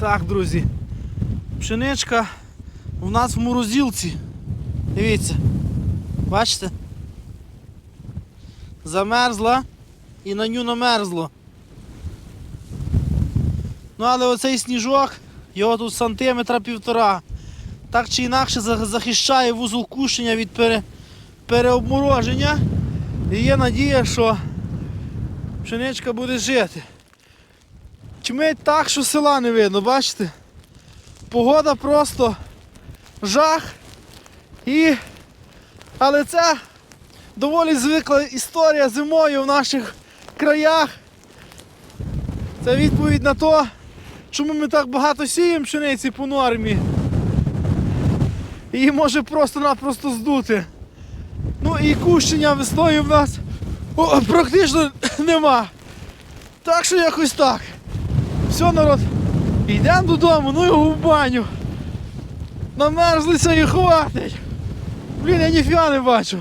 Так, друзі. Пшеничка у нас в морозилці. Дивіться. Бачите? Замерзла і на ню намерзло. Ну але оцей сніжок, його тут сантиметра півтора. Так чи інакше захищає вузол кушення від пере, переобмороження. І є надія, що пшеничка буде жити. Тьмить так, що села не видно, бачите? Погода просто жах. І... Але це доволі звикла історія зимою в наших краях. Це відповідь на те, чому ми так багато сіємо пшениці по нормі. Її може просто-напросто здути. Ну і кущення весною в нас практично нема. Так що якось так. Все, народ, йдемо додому, ну його в баню. Намерзлися і хватить. Блін, я ніфіга не бачу.